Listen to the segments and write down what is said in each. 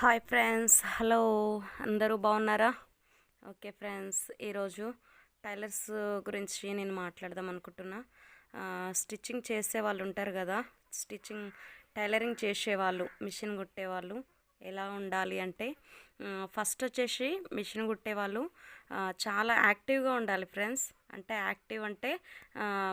Hi friends hello. అందరూ బాగున్నారా? Okay friends ఈరోజు టైలర్స్ గురించి నేను మాట్లాడదాం అనుకుంటున్నా. స్టిచ్చింగ్ చేసే వాళ్ళు ఉంటారు కదా స్టిచ్చింగ్ టైలరింగ్ చేసేవాళ్ళు మిషన్ కుట్టేవాళ్ళు ఎలా ఉండాలి అంటే ఫస్ట్ వచ్చేసి మిషన్ కుట్టేవాళ్ళు చాలా యాక్టివ్గా ఉండాలి ఫ్రెండ్స్. అంటే యాక్టివ్ అంటే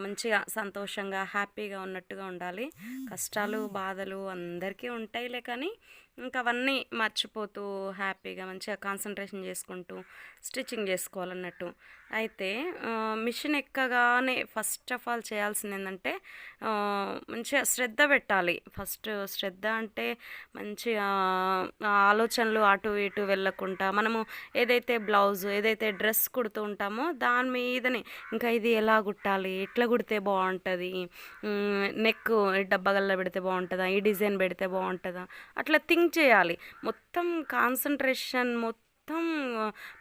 మంచిగా సంతోషంగా హ్యాపీగా ఉన్నట్టుగా ఉండాలి. కష్టాలు బాధలు అందరికీ ఉంటాయిలే కానీ ఇంకా అవన్నీ మర్చిపోతూ హ్యాపీగా మంచిగా కాన్సన్ట్రేషన్ చేసుకుంటూ స్టిచ్చింగ్ చేసుకోవాలన్నట్టు. అయితే మిషన్ ఎక్కగానే ఫస్ట్ ఆఫ్ ఆల్ చేయాల్సింది ఏంటంటే మంచిగా శ్రద్ధ పెట్టాలి. ఫస్ట్ శ్రద్ధ అంటే మంచిగా ఆలోచనలు అటు ఇటు వెళ్ళకుండా మనము ఏదైతే బ్లౌజ్ ఏదైతే డ్రెస్ కుడుతూ ఉంటామో దాని మీదనే ఇంకా ఇది ఎలా కుట్టాలి ఎట్లా కుడితే బాగుంటుంది నెక్ డబ్బగల్లో పెడితే బాగుంటుందా ఈ డిజైన్ పెడితే బాగుంటుందా అట్లా థింక్ చేయాలి. మొత్తం కాన్సన్ట్రేషన్ మొత్తం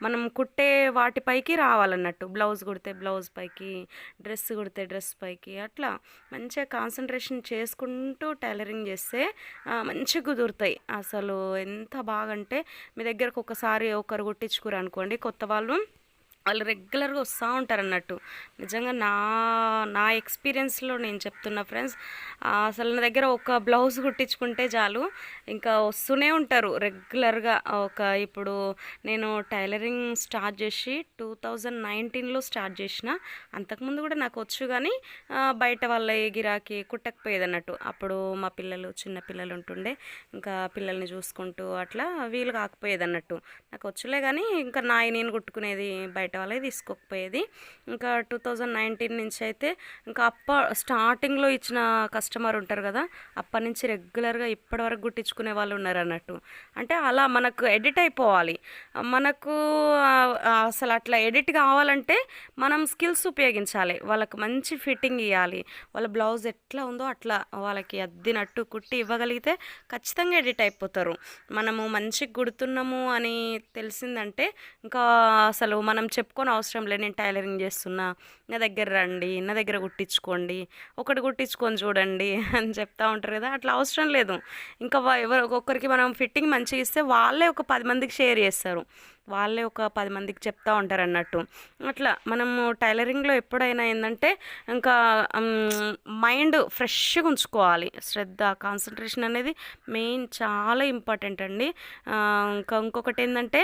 మనం కుట్టే వాటిపైకి రావాలన్నట్టు. బ్లౌజ్ కుడితే బ్లౌజ్ పైకి డ్రెస్ కుడితే డ్రెస్ పైకి అట్లా. మంచిగా కాన్సన్ట్రేషన్ చేసుకుంటూ టైలరింగ్ చేస్తే మంచిగా కుదురుతాయి. అసలు ఎంత బాగంటే మీ దగ్గరకు ఒకసారి ఒకరు కుట్టించుకురు అనుకోండి కొత్త వాళ్ళు వాళ్ళు రెగ్యులర్గా వస్తూ ఉంటారు అన్నట్టు నిజంగా నా నా ఎక్స్పీరియన్స్లో నేను చెప్తున్నా ఫ్రెండ్స్ అసలు నా దగ్గర ఒక బ్లౌజ్ కుట్టించుకుంటే చాలు ఇంకా వస్తూనే ఉంటారు రెగ్యులర్గా. ఒక ఇప్పుడు నేను టైలరింగ్ స్టార్ట్ చేసి టూ థౌజండ్ నైన్టీన్లో స్టార్ట్ చేసిన. అంతకుముందు కూడా నాకు వచ్చు కానీ బయట వాళ్ళ గిరాకీ కుట్టకపోయేది అన్నట్టు అప్పుడు మా పిల్లలు చిన్న పిల్లలు ఉంటుండే ఇంకా పిల్లల్ని చూసుకుంటూ అట్లా వీలు కాకపోయేది అన్నట్టు నాకు వచ్చులే కానీ ఇంకా నా నేను కుట్టుకునేది బయట వాళ్ళే తీసుకోకపోయేది. ఇంకా టూ థౌజండ్ నైన్టీన్ నుంచి అయితే ఇంకా అప్ప స్టార్టింగ్లో ఇచ్చిన కస్టమర్ ఉంటారు కదా అప్పటి నుంచి రెగ్యులర్గా ఇప్పటి వరకు కుట్టించుకునే వాళ్ళు ఉన్నారు అన్నట్టు. అంటే అలా మనకు ఎడిట్ అయిపోవాలి. మనకు అసలు అట్లా ఎడిట్ కావాలంటే మనం స్కిల్స్ ఉపయోగించాలి. వాళ్ళకు మంచి ఫిట్టింగ్ ఇవ్వాలి వాళ్ళ బ్లౌజ్ ఎట్లా ఉందో అట్లా వాళ్ళకి అద్దినట్టు కుట్టి ఇవ్వగలిగితే ఖచ్చితంగా ఎడిట్ అయిపోతారు. మనము మంచిగా కుడుతున్నాము అని తెలిసిందంటే ఇంకా అసలు మనం చెప్పుకొని అవసరం లేదు నేను టైలరింగ్ చేస్తున్నా నా దగ్గర రండి నా దగ్గర కుట్టించుకోండి ఒకటి కుట్టించుకొని చూడండి అని చెప్తా ఉంటారు కదా అట్లా అవసరం లేదు. ఇంకా ఎవరు ఒక్కొక్కరికి మనం ఫిట్టింగ్ మంచిగా ఇస్తే వాళ్ళే ఒక పది మందికి షేర్ చేస్తారు. వాళ్ళే ఒక పది మందికి చెప్తా ఉంటారు అన్నట్టు. అట్లా మనము టైలరింగ్లో ఎప్పుడైనా ఏంటంటే ఇంకా మైండ్ ఫ్రెష్గా ఉంచుకోవాలి. శ్రద్ధ కాన్సన్ట్రేషన్ అనేది మెయిన్ చాలా ఇంపార్టెంట్ అండి. ఇంకా ఇంకొకటి ఏంటంటే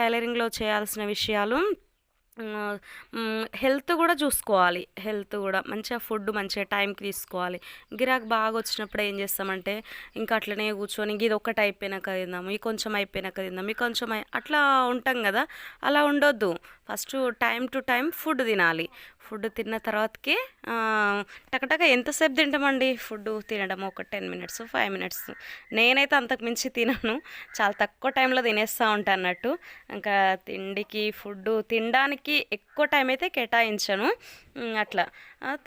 టైలరింగ్లో చేయాల్సిన విషయాలు హెల్త్ కూడా చూసుకోవాలి. హెల్త్ కూడా మంచిగా ఫుడ్ మంచిగా టైంకి తీసుకోవాలి. గిరాకు బాగా వచ్చినప్పుడు ఏం చేస్తామంటే ఇంకా అట్లనే కూర్చొని ఇది ఒక్కటి అయిపోయినాక తిందాము ఈ కొంచెం అయిపోయినాక తిందాము ఈ కొంచెం అట్లా ఉంటాం కదా. అలా ఉండొద్దు. First time to time food తినాలి. ఫుడ్ తిన్న తర్వాతకి టకటక ఎంతసేపు తింటామండి? ఫుడ్ తినడం ఒక టెన్ మినిట్స్ ఫైవ్ మినిట్స్. నేనైతే అంతకు మించి తినను. చాలా తక్కువ టైంలో తినేస్తూ ఉంటాను అన్నట్టు. ఇంకా తిండికి ఫుడ్ తినడానికి ఎక్కువ టైం అయితే కేటాయించను. అట్లా.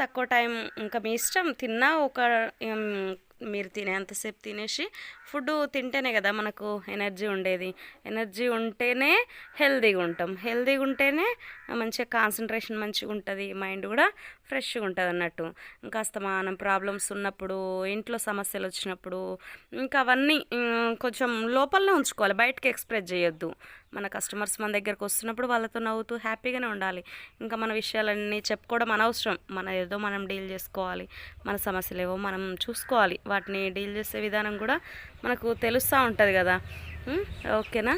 తక్కువ టైం ఇంకా మీ ఇష్టం తిన్నా ఒక మీరు తినేంతసేపు తినేసి ఫుడ్ తింటేనే కదా మనకు ఎనర్జీ ఉండేది. ఎనర్జీ ఉంటేనే హెల్తీగా ఉంటాం. హెల్తీగా ఉంటేనే మంచిగా కాన్సన్ట్రేషన్ మంచిగా ఉంటుంది. మైండ్ కూడా ఫ్రెష్గా ఉంటుంది అన్నట్టు. ఇంకా అస్తమానం ప్రాబ్లమ్స్ ఉన్నప్పుడు ఇంట్లో సమస్యలు వచ్చినప్పుడు ఇంకా అవన్నీ కొంచెం లోపలనే ఉంచుకోవాలి. బయటకి ఎక్స్ప్రెస్ చేయొద్దు. మన కస్టమర్స్ మన దగ్గరకు వస్తున్నప్పుడు వాళ్ళతో నవ్వుతూ హ్యాపీగానే ఉండాలి. ఇంకా మన విషయాలన్నీ చెప్పుకోవడం అనవసరం. మన ఏదో మనం డీల్ చేసుకోవాలి. మన సమస్యలు ఏవో మనం చూసుకోవాలి. వాటిని డీల్ చేసే విధానం కూడా మనకు తెలుస్తూ ఉంటుంది కదా. ఓకేనా?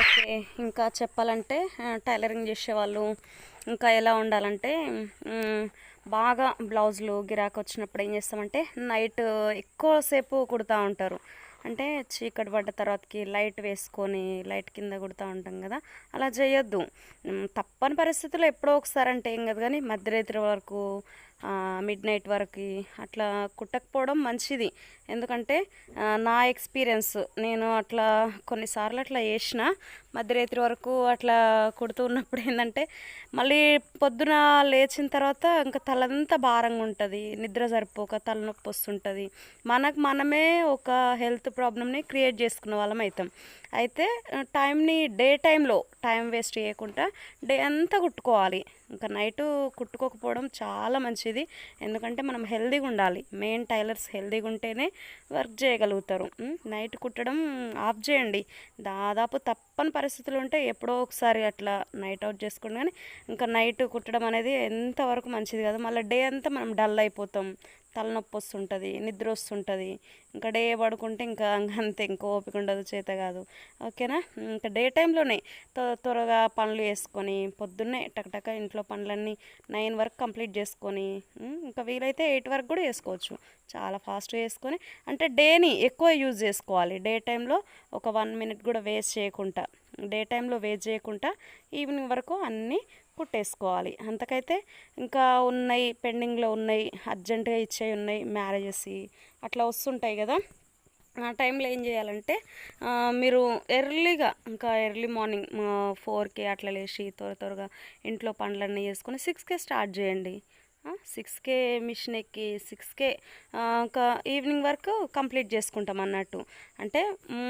ఓకే ఇంకా చెప్పాలంటే టైలరింగ్ చేసేవాళ్ళు ఇంకా ఎలా ఉండాలంటే బాగా బ్లౌజులు గిరాకు వచ్చినప్పుడు ఏం చేస్తామంటే నైట్ ఎక్కువసేపు కుడతా ఉంటారు. అంటే చీకటి పడ్డ తర్వాతకి లైట్ వేసుకొని లైట్ కింద కుడతా ఉంటాం కదా అలా చేయొద్దు. తప్పని పరిస్థితుల్లో ఎప్పుడో ఒకసారి అంటే ఏం కాదు కానీ మధ్యరాత్రి వరకు మిడ్ నైట్ వరకు అట్లా కుట్టకపోవడం మంచిది. ఎందుకంటే నా ఎక్స్పీరియన్స్ నేను అట్లా కొన్నిసార్లు అట్లా వేసిన మధ్యరాత్రి వరకు అట్లా కుడుతూ ఉన్నప్పుడు ఏంటంటే మళ్ళీ పొద్దున లేచిన తర్వాత ఇంకా తలంతా భారంగా ఉంటుంది. నిద్ర సరిపోక తలనొప్పి వస్తుంటుంది. మనకు మనమే ఒక హెల్త్ ప్రాబ్లమ్ని క్రియేట్ చేసుకున్న వాళ్ళం అవుతాం అయితే టైంని డే టైంలో టైం వేస్ట్ చేయకుండా డే అంతా కుట్టుకోవాలి. ఇంకా నైట్ కుట్టుకోకపోవడం చాలా మంచిది. ఎందుకంటే మనం హెల్దీగా ఉండాలి. మెయిన్ టైలర్స్ హెల్దీగా ఉంటేనే వర్క్ చేయగలుగుతారు. నైట్ కుట్టడం ఆఫ్ చేయండి. దాదాపు తప్పని పరిస్థితులు ఉంటే ఎప్పుడో ఒకసారి అట్లా నైట్ అవుట్ చేసుకోండి కానీ ఇంకా నైట్ కుట్టడం అనేది ఎంతవరకు మంచిది కదా. మళ్ళీ డే అంతా మనం డల్ అయిపోతాం. తలనొప్పి వస్తుంటుంది నిద్ర వస్తుంటుంది. ఇంకా డే పడుకుంటే ఇంకా అంతే ఇంకా ఓపిక ఉండదు చేత కాదు. ఓకేనా? ఇంకా డే టైంలోనే త్వరగా పనులు చేసుకొని పొద్దున్నే టకటక ఇంట్లో పనులన్నీ నైన్ వరకు కంప్లీట్ చేసుకొని ఇంకా వీలైతే ఎయిట్ వరకు కూడా చేసుకోవచ్చు. చాలా ఫాస్ట్గా చేసుకొని అంటే డేని ఎక్కువ యూజ్ చేసుకోవాలి. డే టైంలో ఒక వన్ మినిట్ కూడా వేస్ట్ చేయకుండా. డే టైంలో వేస్ట్ చేయకుండా ఈవినింగ్ వరకు అన్నీ కుట్టేసుకోవాలి. అంతకైతే ఇంకా ఉన్నాయి పెండింగ్లో ఉన్నాయి అర్జెంటుగా ఇచ్చేవి ఉన్నాయి మ్యారేజెస్ అట్లా వస్తుంటాయి కదా. ఆ టైంలో ఏం చేయాలంటే మీరు ఎర్లీగా ఇంకా ఎర్లీ మార్నింగ్ ఫోర్కి అట్లా లేచి త్వర త్వరగా ఇంట్లో పనులన్నీ చేసుకొని సిక్స్కే స్టార్ట్ చేయండి. సిక్స్కే మిషన్ ఎక్కి సిక్స్కే ఒక ఈవినింగ్ వరకు కంప్లీట్ చేసుకుంటాం అన్నట్టు. అంటే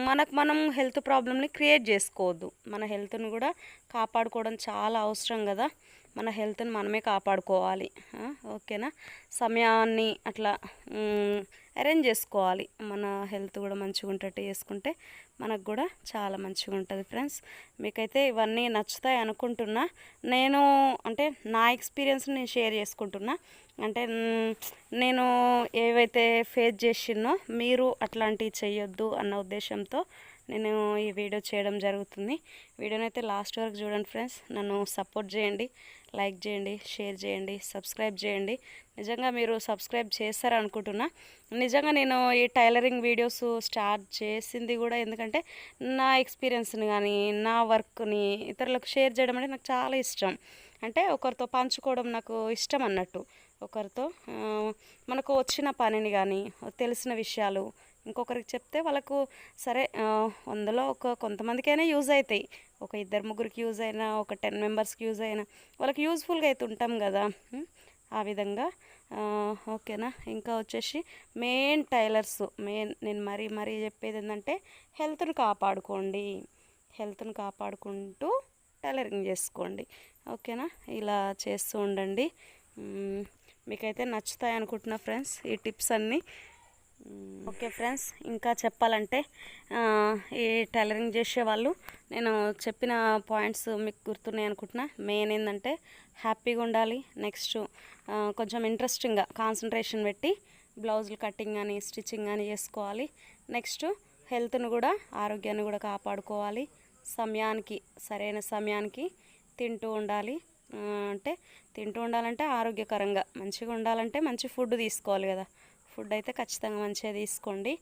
మనకు మనం హెల్త్ ప్రాబ్లమ్ని క్రియేట్ చేసుకోవద్దు. మన హెల్త్ని కూడా కాపాడుకోవడం చాలా అవసరం కదా. మన హెల్త్ని మనమే కాపాడుకోవాలి. ఓకేనా? సమయాన్ని అట్లా అరేంజ్ చేసుకోవాలి. మన హెల్త్ కూడా మంచిగా ఉండేట్టు చేసుకుంటే మనకు కూడా చాలా మంచిగా ఉంటుంది ఫ్రెండ్స్. మీకైతే ఇవన్నీ నచ్చుతాయి అనుకుంటున్నా. నేను అంటే నా ఎక్స్పీరియన్స్ నేను షేర్ చేసుకుంటున్నా. అంటే నేను ఏవైతే ఫేస్ చేసినో మీరు అట్లాంటివి చేయొద్దు అన్న ఉద్దేశంతో నేను ఈ వీడియో చేయడం జరుగుతుంది. వీడియోని అయితే లాస్ట్ వరకు చూడండి ఫ్రెండ్స్. నన్ను సపోర్ట్ చేయండి లైక్ చేయండి షేర్ చేయండి సబ్స్క్రైబ్ చేయండి. నిజంగా మీరు సబ్స్క్రైబ్ చేస్తారు అనుకుంటున్నా నిజంగా నేను ఈ టైలరింగ్ వీడియోస్ స్టార్ట్ చేసింది కూడా ఎందుకంటే నా ఎక్స్పీరియన్స్ని కానీ నా వర్క్ని ఇతరులకు షేర్ చేయడం అంటే నాకు చాలా ఇష్టం. అంటే ఒకరితో పంచుకోవడం నాకు ఇష్టం అన్నట్టు. ఒకరితో మనకు వచ్చిన పనిని కానీ తెలిసిన విషయాలు ఇంకొకరికి చెప్తే వాళ్ళకు సరే వందలో ఒక కొంతమందికైనా యూజ్ అవుతాయి ఒక ఇద్దరు ముగ్గురికి యూజ్ అయినా ఒక టెన్ మెంబర్స్కి యూజ్ అయినా వాళ్ళకి యూజ్ఫుల్గా అయితే ఉంటాం కదా. ఆ విధంగా ఓకేనా? ఇంకా వచ్చేసి మెయిన్ టైలర్స్ మెయిన్ నేను మరీ మరీ చెప్పేది ఏంటంటే హెల్త్ను కాపాడుకోండి. హెల్త్ని కాపాడుకుంటూ టైలరింగ్ చేసుకోండి. ఓకేనా? ఇలా చేస్తూ ఉండండి. మీకైతే నచ్చుతాయి అనుకుంటున్నా ఫ్రెండ్స్ ఈ టిప్స్ అన్నీ. ఓకే ఫ్రెండ్స్ ఇంకా చెప్పాలంటే ఈ టైలరింగ్ చేసే వాళ్ళు నేను చెప్పిన పాయింట్స్ మీకు గుర్తున్నాయి అనుకుంటున్నా. మెయిన్ ఏంటంటే హ్యాపీగా ఉండాలి. నెక్స్ట్ కొంచెం ఇంట్రెస్టింగ్గా కాన్సన్ట్రేషన్ పెట్టి బ్లౌజులు కటింగ్ అని స్టిచ్చింగ్ అని చేసుకోవాలి. నెక్స్ట్ హెల్త్ను కూడా ఆరోగ్యాన్ని కూడా కాపాడుకోవాలి. సమయానికి సరైన సమయానికి తింటూ ఉండాలి. అంటే తింటూ ఉండాలంటే ఆరోగ్యకరంగా మంచిగా ఉండాలంటే మంచి ఫుడ్ తీసుకోవాలి కదా. ఫుడ్ అయితే ఖచ్చితంగా మంచిగా తీసుకోండి.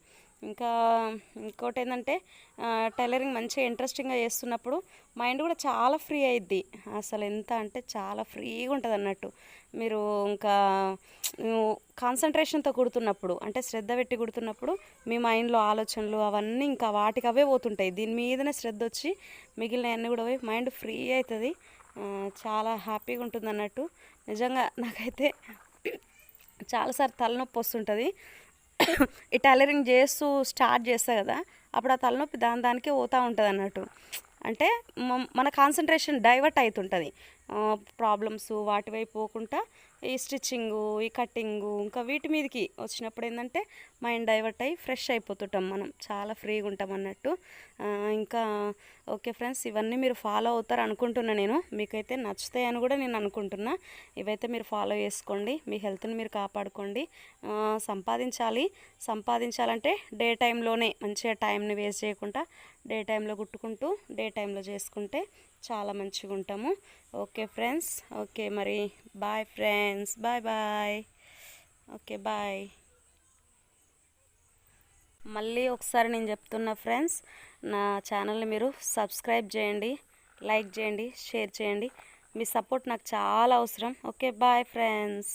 ఇంకా ఇంకోటి ఏంటంటే టైలరింగ్ మంచిగా ఇంట్రెస్టింగ్గా చేస్తున్నప్పుడు మైండ్ కూడా చాలా ఫ్రీ అయిద్ది. అసలు ఎంత అంటే చాలా ఫ్రీగా ఉంటుంది అన్నట్టు. మీరు ఇంకా కాన్సన్ట్రేషన్తో కుడుతున్నప్పుడు అంటే శ్రద్ధ పెట్టి కుడుతున్నప్పుడు మీ మైండ్లో ఆలోచనలు అవన్నీ ఇంకా వాటికి అవే పోతుంటాయి. దీని మీదనే శ్రద్ధ వచ్చి మిగిలిన అన్నీ కూడా పోయి మైండ్ ఫ్రీ అవుతుంది చాలా హ్యాపీగా ఉంటుంది అన్నట్టు నిజంగా నాకైతే చాలాసార్లు తలనొప్పి వస్తుంటుంది. ఈ టైలరింగ్ చేస్తూ స్టార్ట్ చేస్తా కదా అప్పుడు ఆ తలనొప్పి దాని దానికే పోతూ ఉంటుంది అన్నట్టు అంటే మ- మన కాన్సన్ట్రేషన్ డైవర్ట్ అవుతుంటుంది ప్రాబ్లమ్స్ వాటి పోకుండా ఈ స్టిచ్చింగు ఈ కట్టింగు ఇంకా వీటి మీదకి వచ్చినప్పుడు ఏంటంటే మైండ్ డైవర్ట్ అయ్యి ఫ్రెష్ అయిపోతుంటాం మనం. చాలా ఫ్రీగా ఉంటాం అన్నట్టు. ఇంకా ఓకే ఫ్రెండ్స్ ఇవన్నీ మీరు ఫాలో అవుతారు అనుకుంటున్నా నేను. మీకైతే నచ్చుతాయని కూడా నేను అనుకుంటున్నా. ఇవైతే మీరు ఫాలో చేసుకోండి. మీ హెల్త్ని మీరు కాపాడుకోండి. సంపాదించాలి. సంపాదించాలంటే డే టైంలోనే మంచిగా టైంని వేస్ట్ చేయకుండా డే టైంలో కుట్టుకుంటూ డే టైంలో చేసుకుంటే చాలా మంచిగా ఉంటాము ఓకే ఫ్రెండ్స్. ఓకే మరి bye friends. Bye bye. Okay bye. మళ్ళీ ఒకసారి నేను చెప్తున్నా ఫ్రెండ్స్ నా ఛానల్ని మీరు సబ్స్క్రైబ్ చేయండి లైక్ చేయండి షేర్ చేయండి. మీ సపోర్ట్ నాకు చాలా అవసరం. Okay bye friends.